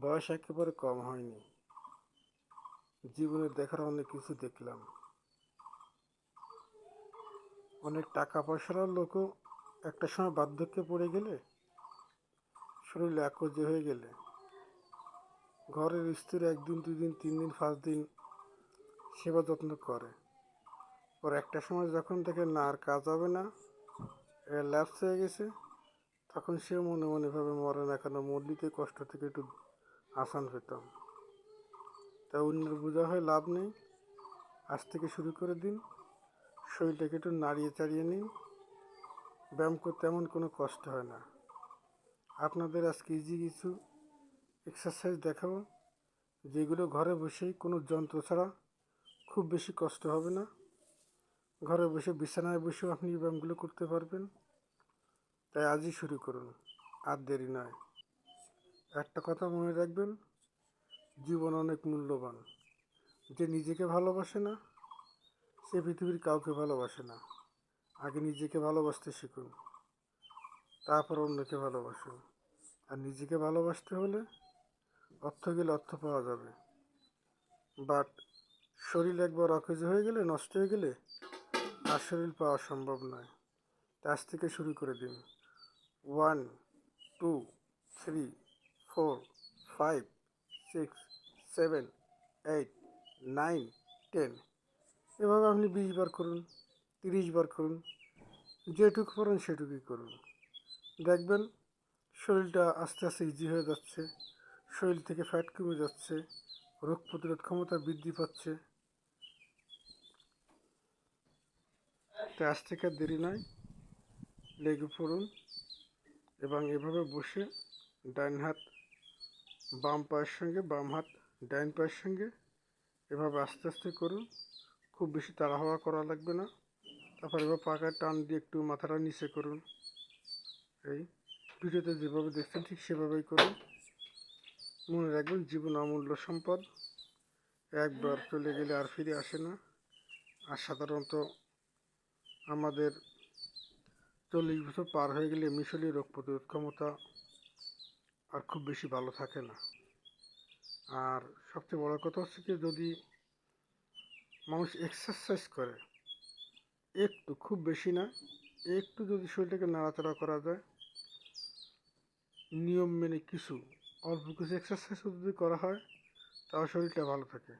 বয়স একেবারে কম হয়নি। জীবনে দেখার অনেক কিছু দেখলাম। অনেক টাকা পয়সার লোকও একটা সময় বার্ধক্যে পড়ে গেলে শরীর একজ হয়ে গেলে। ঘরের স্ত্রী একদিন দুই দিন তিন দিন পাঁচ দিন সেবা যত্ন করে। ওর একটা সময় যখন থেকে না, আর কাজ হবে না ল্যাপস হয়ে গেছে, তখন সে মনে মনে ভাবে মরে না কেন মরলিতে কষ্ট থেকে একটু আসান পেতাম তা অন্যের বোঝা হয় লাভ নেই। আজ থেকে শুরু করে দিন। শরীরটাকে একটু নাড়িয়ে চাড়িয়ে নিন। ব্যায়াম করতে এমন কোনো কষ্ট হয় না। আপনাদের আজকে ইজি কিছু এক্সারসাইজ দেখাবো, যেগুলো ঘরে বসেই কোনো যন্ত্র ছাড়া খুব বেশি কষ্ট হবে না। ঘরে বসে বিছানায় বসেও আপনি ব্যায়ামগুলো করতে পারবেন। তাই আজই শুরু করুন। আর দেরি নয়। একটা কথা মনে রাখবেন, জীবন অনেক মূল্যবান। যে নিজেকে ভালোবাসে না, সে পৃথিবীর কাউকে ভালোবাসে না। আগে নিজেকে ভালোবাসতে শিখুন, তারপর অন্যকে ভালোবাসুন। আর নিজেকে ভালোবাসতে হলে অর্থ গেলে অর্থ পাওয়া যাবে। বাট শরীর একবার অকেজ হয়ে গেলে, নষ্ট হয়ে গেলে, আর শরীর পাওয়া সম্ভব নয়। আজ থেকে শুরু করে দিন। One, two, three four, five, six, seven, eight, nine, ten. এভাবে আপনি বিশ বার করুন, তিরিশ বার করুন, যেটুকু পারেন সেটুকুই করুন। দেখবেন, শরীরটা আস্তে আস্তে ইজি হয়ে যাচ্ছে, শরীর থেকে ফ্যাট কমে যাচ্ছে, রোগ প্রতিরোধ ক্ষমতা বৃদ্ধি পাচ্ছে। তাই আজ থেকে দেরি নয় লেগে পড়ুন এবং এভাবে বসে ডান হাত বাম পায়ের সঙ্গে, বাম হাত ডাইন পায়ের সঙ্গে। এভাবে আস্তে আস্তে করুন। খুব বেশি তাড়াহুড়া করা লাগবে না। তারপর এবার পাকায় টান দিয়ে একটু মাথাটা নিচে করুন। এই ভিডিওতে যেভাবে দেখছেন ঠিক সেভাবেই করুন। মনে রাখবেন জীবন অমূল্য সম্পদ। একবার চলে গেলে আর ফিরে আসে না। আর সাধারণত আমাদের চল্লিশ বছর পার হয়ে গেলে শরীরে রোগ প্রতিরোধ ক্ষমতা আর খুব বেশি ভালো থাকে না। আর সবচেয়ে বড় কথা হচ্ছে কি, যদি মানুষ এক্সারসাইজ করে, একটু খুব বেশি না, একটু যদি শরীরটাকে নাড়াচাড়া করা যায়, নিয়ম মেনে কিছু, অল্প কিছু এক্সারসাইজ যদি করা হয় তাও শরীরটা ভালো থাকে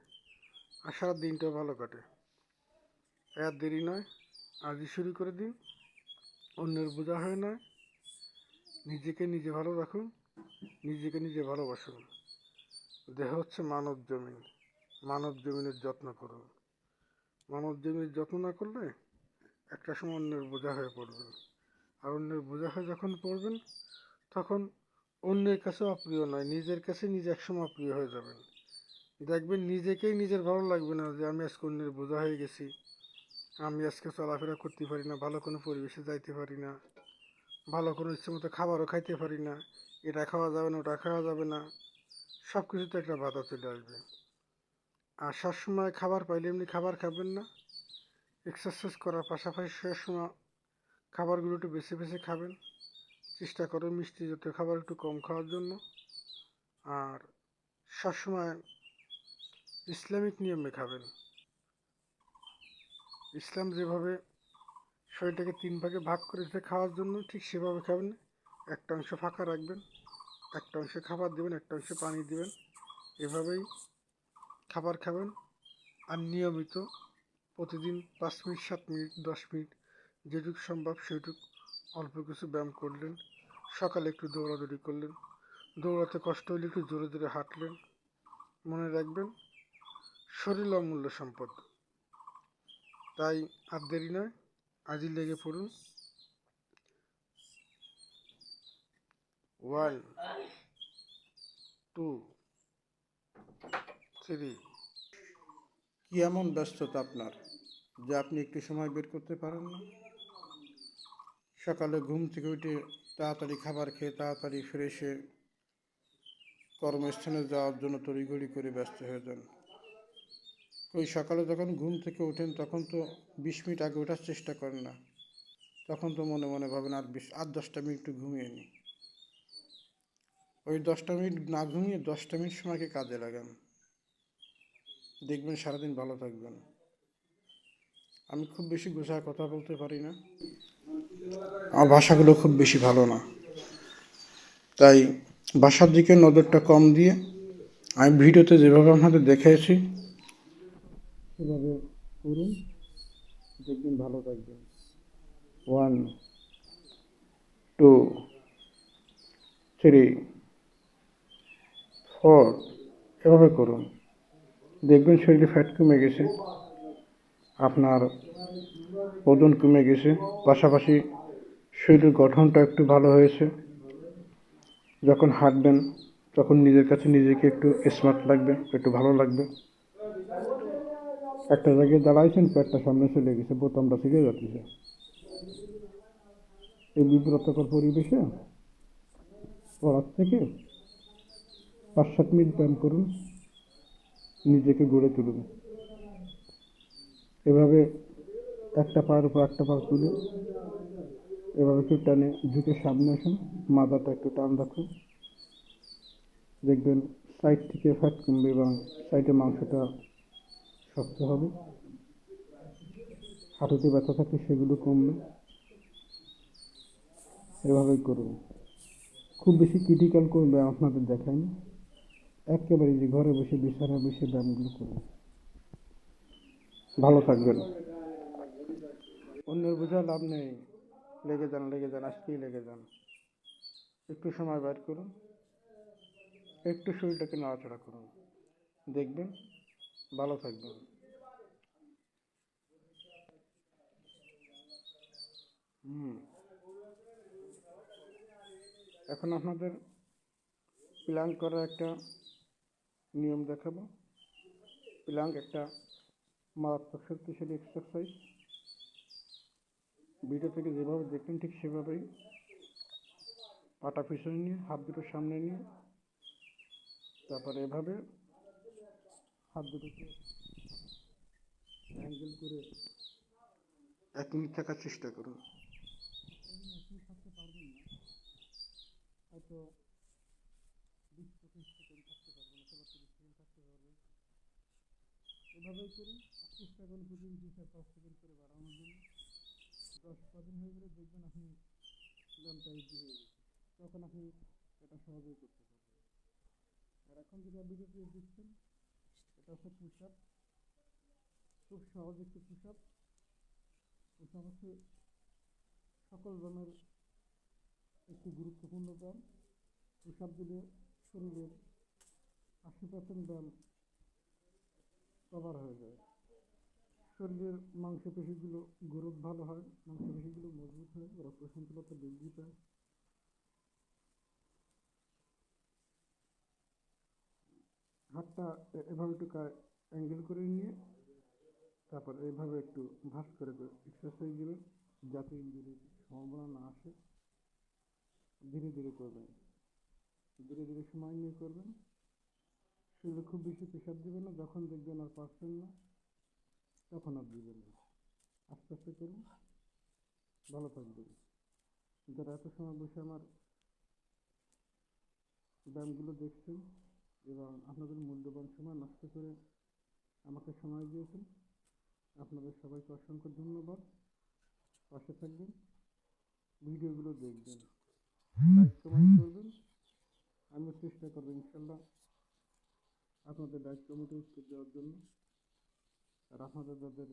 আর সারা দিনটাও ভালো কাটে। আর দেরি নয়, আজই শুরু করে দিন, অন্যের বোঝা হয় নয় নিজেকে নিজে ভালো রাখুন। নিজেকে নিজে ভালোবাসুন দেহ হচ্ছে মানব জমিন। মানব জমিনের যত্ন করুন মানব জমির যত্ন না করলে একটা সময় অন্যের বোঝা হয়ে পড়বেন আর অন্যের বোঝা হয়ে যখন পড়বেন, তখন অন্যের কাছে অপ্রিয় নয়, নিজের কাছে নিজে একসময় অপ্রিয় হয়ে যাবেন। দেখবেন নিজেকেই নিজের ভালো লাগবে না যে, আমি আজকে অন্যের বোঝা হয়ে গেছি। আমি আজকে চলাফেরা করতে পারি না, ভালো কোনো পরিবেশে যাইতে পারি না। ভালো কোনো ইচ্ছে মতো খাবারও খাইতে পারি না, এটা খাওয়া যাবে না, ওটা খাওয়া যাবে না সব কিছুতে একটা বাধা চলে আসবে। আর সবসময় খাবার পাইলে এমনি খাবার খাবেন না এক্সারসাইজ করার পাশাপাশি সবসময় খাবারগুলো একটু বেছে বেছে খাবেন, চেষ্টা করুন মিষ্টি জাতীয় খাবার একটু কম খাওয়ার জন্য। আর সবসময় ইসলামিক নিয়মে খাবেন। ইসলাম যেভাবে শরীরটাকে তিন ভাগে ভাগ করেছে খাওয়ার জন্য ঠিক সেভাবে খাবেন একটা অংশ ফাঁকা রাখবেন, একটা অংশে খাবার দেবেন, একটা অংশে পানি দেবেন। এভাবেই খাবার খাবেন আর নিয়মিত প্রতিদিন পাঁচ মিনিট, সাত মিনিট, দশ মিনিট যেটুকু সম্ভব সেটুক অল্প কিছু ব্যায়াম করলেন। সকালে একটু দৌড়াদৌড়ি করলেন। দৌড়াতে কষ্ট হলে একটু জোরে জোরে হাঁটলেন। মনে রাখবেন, শরীর অমূল্য সম্পদ। তাই আর দেরি নয়। আজই লেগে পড়ুন। ওয়ান টু থ্রি কি এমন ব্যস্ততা আপনার যে আপনি একটু সময় বের করতে পারেন না? সকালে ঘুম থেকে উঠে তাড়াতাড়ি খাবার খেয়ে তাড়াতাড়ি ফ্রেশে কর্মস্থানে যাওয়ার জন্য তড়িঘড়ি করে ব্যস্ত হয়ে যান। ওই সকালে যখন ঘুম থেকে ওঠেন, তখন তো বিশ মিনিট আগে ওঠার চেষ্টা করেন না। তখন তো মনে মনে ভাবেন, আর বিশ আট দশটা মিনিট একটু ঘুমিয়ে নিই। ওই দশটা মিনিট না ঘুমিয়ে দশটা মিনিট সময়কে কাজে লাগান? দেখবেন সারাদিন ভালো থাকবেন। আমি খুব বেশি গোছায় কথা বলতে পারি না। আমার ভাষাগুলো খুব বেশি ভালো না। তাই ভাষার দিকে নজরটা কম দিয়ে আমি ভিডিওতে যেভাবে আপনাদের দেখেছি সেভাবে করুন দেখবেন ভালো থাকবেন। ওয়ান, টু, থ্রি, ফোর, এভাবে করুন। দেখবেন শরীরে ফ্যাট কমে গেছে, আপনার ওজন কমে গেছে, পাশাপাশি শরীরের গঠনটা একটু ভালো হয়েছে। যখন হাঁটবেন, তখন নিজের কাছে নিজেকে একটু স্মার্ট লাগবে, একটু ভালো লাগবে। একটা জায়গায় দাঁড়াইছেন, পেটটা সামনে চলে গেছে, বোতামটা ছিঁড়ে যাচ্ছে। এই বিব্রতকর পরিবেশে পড়ার থেকে পাঁচ সাত মিনিট ব্যায়াম করুন, নিজেকে গড়ে তুলুন। এভাবে একটা পায়ের উপর একটা পা তুলে এভাবে একটু টানে ঝুঁকে সামনে আসুন, মাথাটা একটু টান রাখুন। দেখবেন সাইড থেকে ফ্যাট কমবে এবং সাইডে মাংসটা শক্ত হবে। হাঁটুতে ব্যথা থাকলে সেগুলো কমবে। এভাবেই করুন খুব বেশি ক্রিটিক্যাল ব্যায়াম আপনাদের দেখায়নি। একেবারে যে ঘরে বসে, বিছানায় বসে ব্যায়ামগুলো করুন ভালো থাকবেন। অন্যের বোঝা লাভ নেই। লেগে যান লেগে যান, আজকেই লেগে যান। একটু সময় বের করুন। একটু শরীরটাকে নাড়াচাড়া করুন। দেখবেন ভালো থাকবেন হুম। এখন আপনাদের প্ল্যান করার একটা নিয়ম দেখাবো। প্ল্যাঙ্ক একটা মারাত্মক শক্তিশালী এক্সারসাইজ ভিডিও থেকে যেভাবে দেখলেন ঠিক সেভাবেই পাটা পিছনে নিয়ে, হাত দুটো সামনে নিয়ে, তারপরে এভাবে হাত দুটোকে অ্যাঙ্গেল করে এক মিনিট থাকার চেষ্টা করুন। থাকতে পারবেন না হয়তো বিশ পঁচিশ সেকেন্ড থাকতে পারবেন অথবা তিরিশ সেকেন্ড থাকতে পারবেন এভাবেই করুন আর চেষ্টা করুন প্রতিদিন দুই চার পাঁচ সেকেন্ড করে বাড়ানোর জন্য। দশ দিন হয়ে গেলে দেখবেন আপনি ব্যায়ামটা ইজি হয়ে গেছে। তখন আপনি এটা সহজেই করতে পারবেন। আর এখন যেটা ভিডিওতে দিচ্ছেন এটা হচ্ছে পুশ খুব সহজ একটি পুশ আপ আপ হচ্ছে সকল ব্যায়ামের একটি গুরুত্বপূর্ণ ব্যায়াম পুশ দিলে শরীরের আশি পার্সেন্ট ব্যায়াম কভার হয়ে যায় শরীরের মাংসপেশিগুলো গ্রোথ ভালো হয় মাংসপেশিগুলো মজবুত হয় রক্ত সঞ্চালনতা বৃদ্ধি পায় হাতটা এভাবে একটু অ্যাঙ্গেল করে নিয়ে তারপর এইভাবে একটু ভাস করে এক্সারসাইজ দিবেন, যাতে ইঞ্জুরির সম্ভাবনা না আসে। ধীরে ধীরে করবেন। ধীরে ধীরে সময় নিয়ে করবেন। শরীরে খুব বেশি প্রেশার দেবেন না, যখন দেখবেন আর পারছেন না, তখন আর দিবেন না। আস্তে আস্তে করুন। ভালো থাকবেন। যারা এত সময় বসে আমার ব্যায়ামগুলো দেখছেন এবং আপনাদের মূল্যবান সময় নষ্ট করে আমাকে সময় দিয়েছেন। আপনাদের সবাইকে অসংখ্য ধন্যবাদ। পাশে থাকবেন। ভিডিওগুলো দেখবেন। লাইক কমেন্ট করবেন। আমিও চেষ্টা করব ইনশাল্লাহ আপনাদের লাইক কমেন্টে উত্তর দেওয়ার জন্য। আর আপনাদের যাদের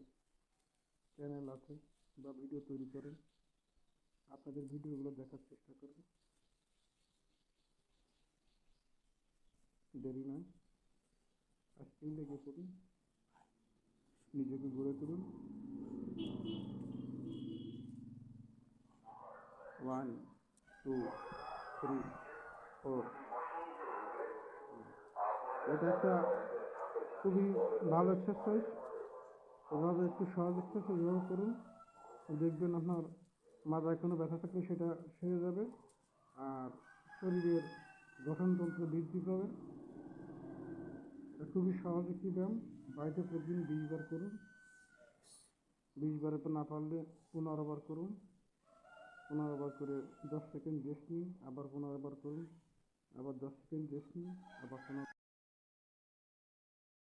চ্যানেল আছে বা ভিডিও তৈরি করেন, আপনাদের ভিডিওগুলো দেখার চেষ্টা করবেন। দেরি নয়। আজকেই লেগে পড়ুন। নিজেকে গড়ে তুলুন। ওয়ান টু থ্রি ফোর এটা একটা খুবই ভালো এক্সারসাইজ এভাবে একটু সহজ এক্সারসাইজ এভাবে করুন। দেখবেন আপনার মাথায় কোনো ব্যথা থাকলে সেটা সেরে যাবে। আর শরীরের গঠনতন্ত্র বৃদ্ধি পাবে। খুবই সহজ একটি ব্যায়াম। বাড়িতে প্রতিদিন বিশ বার করুন। বিশ তো না পারলে পনেরো বার করুন। পনেরো বার করে দশ সেকেন্ড রেস্ট নিন। আবার পনেরো বার করুন। আবার দশ সেকেন্ড রেস্ট নিন। আবার কোনো